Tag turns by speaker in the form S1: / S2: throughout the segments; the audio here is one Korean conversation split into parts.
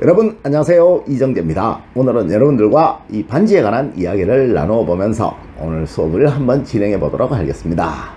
S1: 여러분 안녕하세요. 이정재입니다. 오늘은 여러분들과 이 반지에 관한 이야기를 나누어 보면서 오늘 수업을 한번 진행해 보도록 하겠습니다.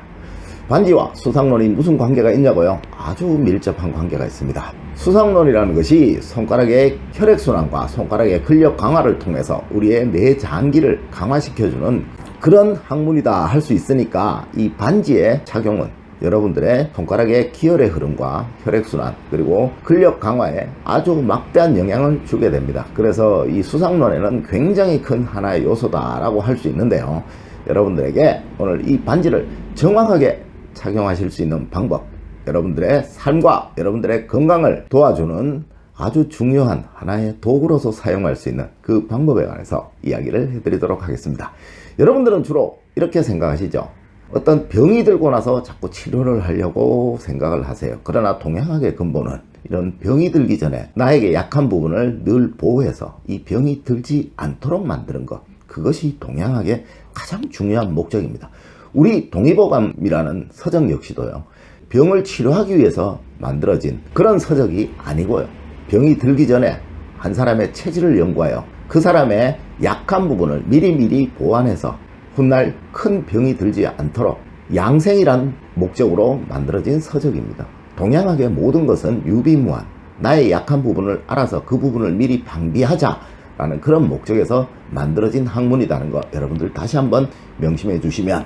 S1: 반지와 수상론이 무슨 관계가 있냐고요? 아주 밀접한 관계가 있습니다. 수상론이라는 것이 손가락의 혈액순환과 손가락의 근력 강화를 통해서 우리의 뇌장기를 강화시켜주는 그런 학문이다 할 수 있으니까 이 반지의 착용은 여러분들의 손가락의 기혈의 흐름과 혈액순환 그리고 근력 강화에 아주 막대한 영향을 주게 됩니다. 그래서 이 수상론에는 굉장히 큰 하나의 요소다라고 할 수 있는데요. 여러분들에게 오늘 이 반지를 정확하게 착용하실 수 있는 방법, 여러분들의 삶과 여러분들의 건강을 도와주는 아주 중요한 하나의 도구로서 사용할 수 있는 그 방법에 관해서 이야기를 해드리도록 하겠습니다. 여러분들은 주로 이렇게 생각하시죠? 어떤 병이 들고 나서 자꾸 치료를 하려고 생각을 하세요. 그러나 동양학의 근본은 이런 병이 들기 전에 나에게 약한 부분을 늘 보호해서 이 병이 들지 않도록 만드는 것. 그것이 동양학의 가장 중요한 목적입니다. 우리 동의보감이라는 서적 역시도요. 병을 치료하기 위해서 만들어진 그런 서적이 아니고요. 병이 들기 전에 한 사람의 체질을 연구하여 그 사람의 약한 부분을 미리미리 보완해서 훗날 큰 병이 들지 않도록 양생이란 목적으로 만들어진 서적입니다. 동양학의 모든 것은 유비무한 나의 약한 부분을 알아서 그 부분을 미리 방비하자라는 그런 목적에서 만들어진 학문이라는 거 여러분들 다시 한번 명심해 주시면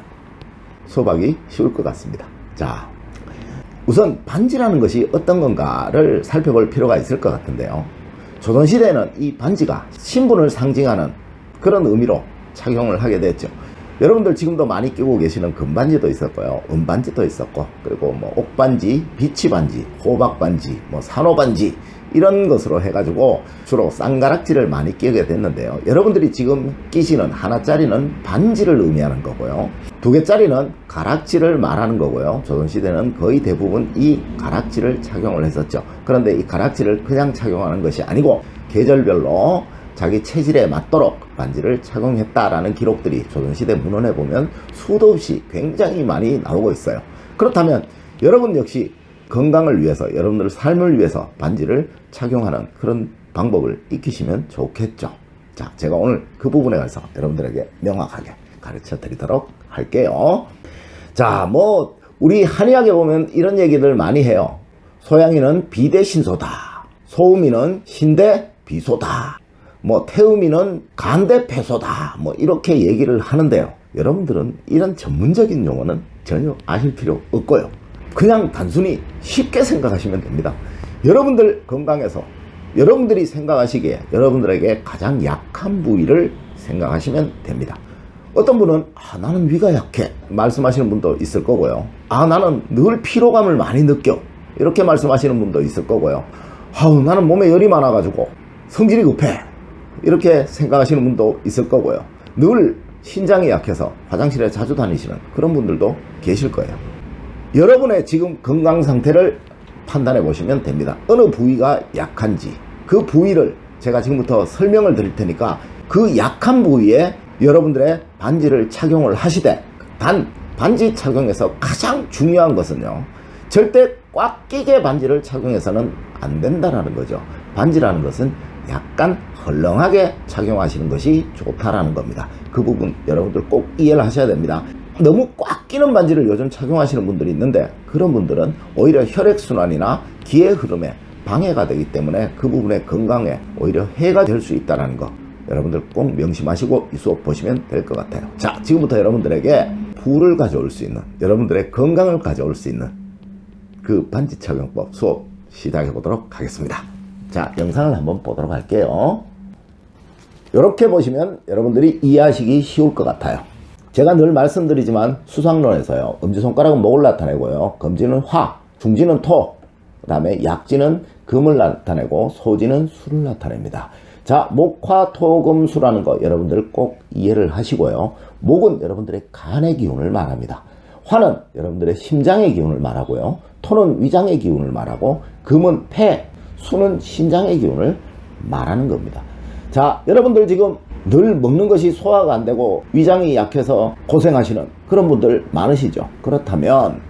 S1: 수업하기 쉬울 것 같습니다. 자, 우선 반지라는 것이 어떤 건가를 살펴볼 필요가 있을 것 같은데요. 조선시대에는 이 반지가 신분을 상징하는 그런 의미로 착용을 하게 됐죠. 여러분들 지금도 많이 끼고 계시는 금반지도 있었고요. 은반지도 있었고, 그리고 뭐 옥반지, 비치반지, 호박반지, 뭐 산호반지, 이런 것으로 해가지고 주로 쌍가락지를 많이 끼게 됐는데요. 여러분들이 지금 끼시는 하나짜리는 반지를 의미하는 거고요. 두 개짜리는 가락지를 말하는 거고요. 조선시대는 거의 대부분 이 가락지를 착용을 했었죠. 그런데 이 가락지를 그냥 착용하는 것이 아니고 계절별로 자기 체질에 맞도록 반지를 착용했다라는 기록들이 조선시대 문헌에 보면 수도 없이 굉장히 많이 나오고 있어요. 그렇다면 여러분 역시 건강을 위해서 여러분들 삶을 위해서 반지를 착용하는 그런 방법을 익히시면 좋겠죠. 자, 제가 오늘 그 부분에 관해서 여러분들에게 명확하게 가르쳐 드리도록 할게요. 자, 뭐 우리 한의학에 보면 이런 얘기들 많이 해요. 소양이는 비대신소다. 소음이는 신대 비소다. 뭐 태음이는 간대 폐소다. 뭐 이렇게 얘기를 하는데요. 여러분들은 이런 전문적인 용어는 전혀 아실 필요 없고요. 그냥 단순히 쉽게 생각하시면 됩니다. 여러분들 건강에서 여러분들이 생각하시기에 여러분들에게 가장 약한 부위를 생각하시면 됩니다. 어떤 분은 아, 나는 위가 약해 말씀하시는 분도 있을 거고요. 아 나는 늘 피로감을 많이 느껴 이렇게 말씀하시는 분도 있을 거고요. 아우 나는 몸에 열이 많아가지고 성질이 급해 이렇게 생각하시는 분도 있을 거고요. 늘 신장이 약해서 화장실에 자주 다니시는 그런 분들도 계실 거예요. 여러분의 지금 건강 상태를 판단해 보시면 됩니다. 어느 부위가 약한지 그 부위를 제가 지금부터 설명을 드릴 테니까 그 약한 부위에 여러분들의 반지를 착용을 하시되 단 반지 착용에서 가장 중요한 것은요. 절대 꽉 끼게 반지를 착용해서는 안 된다라는 거죠. 반지라는 것은 약간 헐렁하게 착용하시는 것이 좋다라는 겁니다. 그 부분 여러분들 꼭 이해를 하셔야 됩니다. 너무 꽉 끼는 반지를 요즘 착용하시는 분들이 있는데 그런 분들은 오히려 혈액순환이나 기의 흐름에 방해가 되기 때문에 그 부분의 건강에 오히려 해가 될 수 있다는 거 여러분들 꼭 명심하시고 이 수업 보시면 될 것 같아요. 자, 지금부터 여러분들에게 부를 가져올 수 있는 여러분들의 건강을 가져올 수 있는 그 반지 착용법 수업 시작해 보도록 하겠습니다. 자, 영상을 한번 보도록 할게요. 이렇게 보시면 여러분들이 이해하시기 쉬울 것 같아요. 제가 늘 말씀드리지만 수상론에서요. 엄지손가락은 목을 나타내고요. 검지는 화, 중지는 토, 그 다음에 약지는 금을 나타내고 소지는 수를 나타냅니다. 자, 목화, 토, 금, 수라는 거 여러분들 꼭 이해를 하시고요. 목은 여러분들의 간의 기운을 말합니다. 화는 여러분들의 심장의 기운을 말하고요. 토는 위장의 기운을 말하고 금은 폐, 수는 신장의 기운을 말하는 겁니다. 자, 여러분들 지금 늘 먹는 것이 소화가 안 되고 위장이 약해서 고생하시는 그런 분들 많으시죠. 그렇다면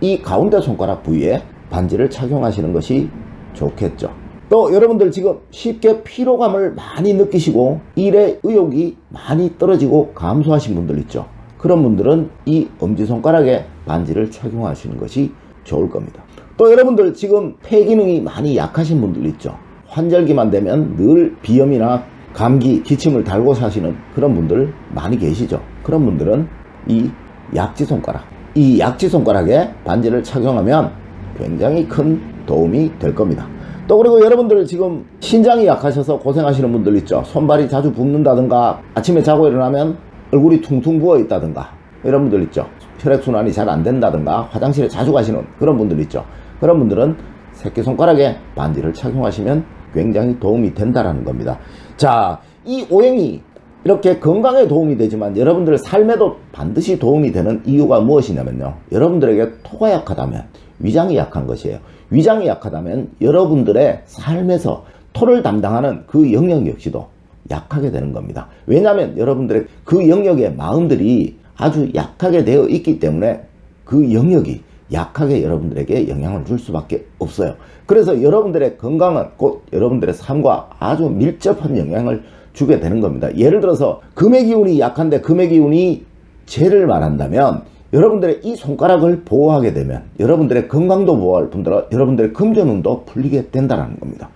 S1: 이 가운데 손가락 부위에 반지를 착용하시는 것이 좋겠죠. 또 여러분들 지금 쉽게 피로감을 많이 느끼시고 일의 의욕이 많이 떨어지고 감소하신 분들 있죠. 그런 분들은 이 엄지손가락에 반지를 착용하시는 것이 좋을 겁니다. 또 여러분들 지금 폐 기능이 많이 약하신 분들 있죠. 환절기만 되면 늘 비염이나 감기, 기침을 달고 사시는 그런 분들 많이 계시죠. 그런 분들은 이 약지 손가락, 이 약지 손가락에 반지를 착용하면 굉장히 큰 도움이 될 겁니다. 또 그리고 여러분들 지금 신장이 약하셔서 고생하시는 분들 있죠. 손발이 자주 붓는다든가 아침에 자고 일어나면 얼굴이 퉁퉁 부어 있다든가 이런 분들 있죠. 혈액순환이 잘 안 된다든가 화장실에 자주 가시는 그런 분들 있죠. 그런 분들은 새끼손가락에 반지를 착용하시면 굉장히 도움이 된다라는 겁니다. 자, 이 오행이 이렇게 건강에 도움이 되지만 여러분들 삶에도 반드시 도움이 되는 이유가 무엇이냐면요. 여러분들에게 토가 약하다면 위장이 약한 것이에요. 위장이 약하다면 여러분들의 삶에서 토를 담당하는 그 영역 역시도 약하게 되는 겁니다. 왜냐하면 여러분들의 그 영역의 마음들이 아주 약하게 되어 있기 때문에 그 영역이 약하게 여러분들에게 영향을 줄 수밖에 없어요. 그래서 여러분들의 건강은 곧 여러분들의 삶과 아주 밀접한 영향을 주게 되는 겁니다. 예를 들어서 금의 기운이 약한데 금의 기운이 죄를 말한다면 여러분들의 이 손가락을 보호하게 되면 여러분들의 건강도 보호할 뿐더러 여러분들의 금전운도 풀리게 된다는 겁니다.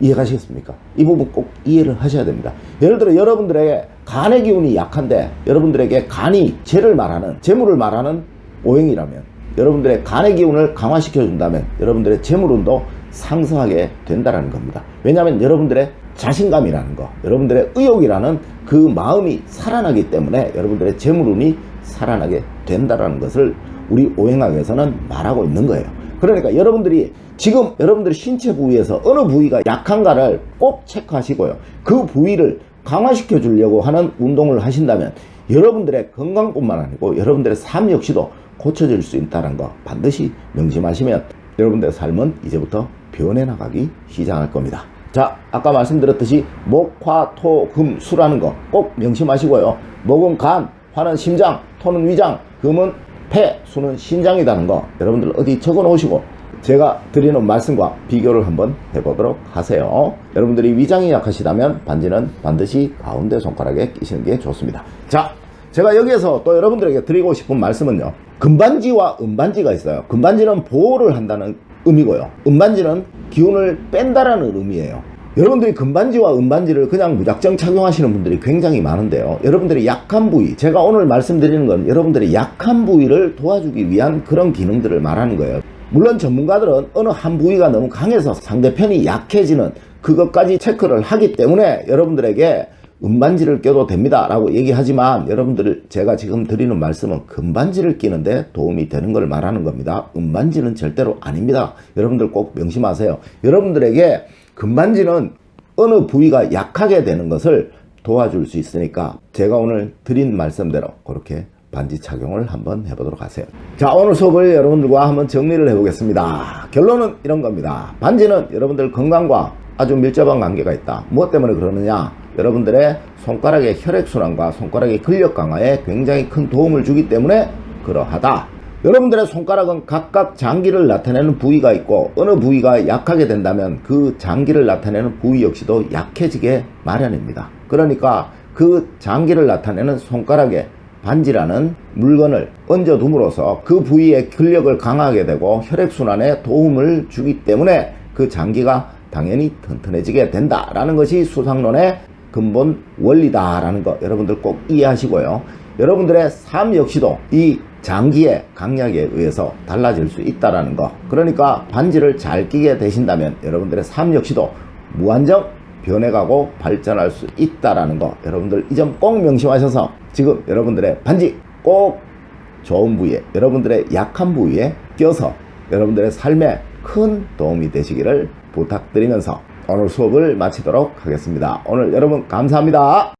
S1: 이해가시겠습니까? 이 부분 꼭 이해를 하셔야 됩니다. 예를 들어 여러분들의 간의 기운이 약한데 여러분들에게 간이 재를 말하는 재물을 말하는 오행이라면 여러분들의 간의 기운을 강화시켜 준다면 여러분들의 재물운도 상승하게 된다는 겁니다. 왜냐하면 여러분들의 자신감이라는 거, 여러분들의 의욕이라는 그 마음이 살아나기 때문에 여러분들의 재물운이 살아나게 된다는 것을 우리 오행학에서는 말하고 있는 거예요. 그러니까 여러분들이 지금 여러분들의 신체 부위에서 어느 부위가 약한가를 꼭 체크하시고요. 그 부위를 강화시켜 주려고 하는 운동을 하신다면 여러분들의 건강뿐만 아니고 여러분들의 삶 역시도 고쳐질 수 있다는 거 반드시 명심하시면 여러분들의 삶은 이제부터 변해 나가기 시작할 겁니다. 자, 아까 말씀드렸듯이 목, 화, 토, 금, 수라는 거 꼭 명심하시고요. 목은 간, 화는 심장, 토는 위장, 금은 폐, 수는 신장이라는 거 여러분들 어디 적어 놓으시고 제가 드리는 말씀과 비교를 한번 해보도록 하세요. 여러분들이 위장이 약하시다면 반지는 반드시 가운데 손가락에 끼시는 게 좋습니다. 자, 제가 여기에서 또 여러분들에게 드리고 싶은 말씀은요. 금반지와 은반지가 있어요. 금반지는 보호를 한다는 의미고요. 은반지는 기운을 뺀다라는 의미예요. 여러분들이 금반지와 은반지를 그냥 무작정 착용하시는 분들이 굉장히 많은데요. 여러분들이 약한 부위, 제가 오늘 말씀드리는 건 여러분들이 약한 부위를 도와주기 위한 그런 기능들을 말하는 거예요. 물론 전문가들은 어느 한 부위가 너무 강해서 상대편이 약해지는 그것까지 체크를 하기 때문에 여러분들에게 은반지를 껴도 됩니다 라고 얘기하지만 여러분들 제가 지금 드리는 말씀은 금반지를 끼는데 도움이 되는 걸 말하는 겁니다. 은반지는 절대로 아닙니다. 여러분들 꼭 명심하세요. 여러분들에게 금반지는 어느 부위가 약하게 되는 것을 도와줄 수 있으니까 제가 오늘 드린 말씀대로 그렇게 반지 착용을 한번 해보도록 하세요. 자, 오늘 수업을 여러분들과 한번 정리를 해보겠습니다. 결론은 이런 겁니다. 반지는 여러분들 건강과 아주 밀접한 관계가 있다. 무엇 때문에 그러느냐? 여러분들의 손가락의 혈액순환과 손가락의 근력 강화에 굉장히 큰 도움을 주기 때문에 그러하다. 여러분들의 손가락은 각각 장기를 나타내는 부위가 있고 어느 부위가 약하게 된다면 그 장기를 나타내는 부위 역시도 약해지게 마련입니다. 그러니까 그 장기를 나타내는 손가락에 반지라는 물건을 얹어 둠으로써 그 부위의 근력을 강하게 되고 혈액순환에 도움을 주기 때문에 그 장기가 당연히 튼튼해지게 된다라는 것이 수상론의 근본 원리다라는 거 여러분들 꼭 이해하시고요. 여러분들의 삶 역시도 이 장기의 강약에 의해서 달라질 수 있다라는 거. 그러니까 반지를 잘 끼게 되신다면 여러분들의 삶 역시도 무한정 변해가고 발전할 수 있다라는 거. 여러분들 이 점 꼭 명심하셔서 지금 여러분들의 반지 꼭 좋은 부위에 여러분들의 약한 부위에 껴서 여러분들의 삶에 큰 도움이 되시기를 부탁드리면서 오늘 수업을 마치도록 하겠습니다. 오늘 여러분 감사합니다.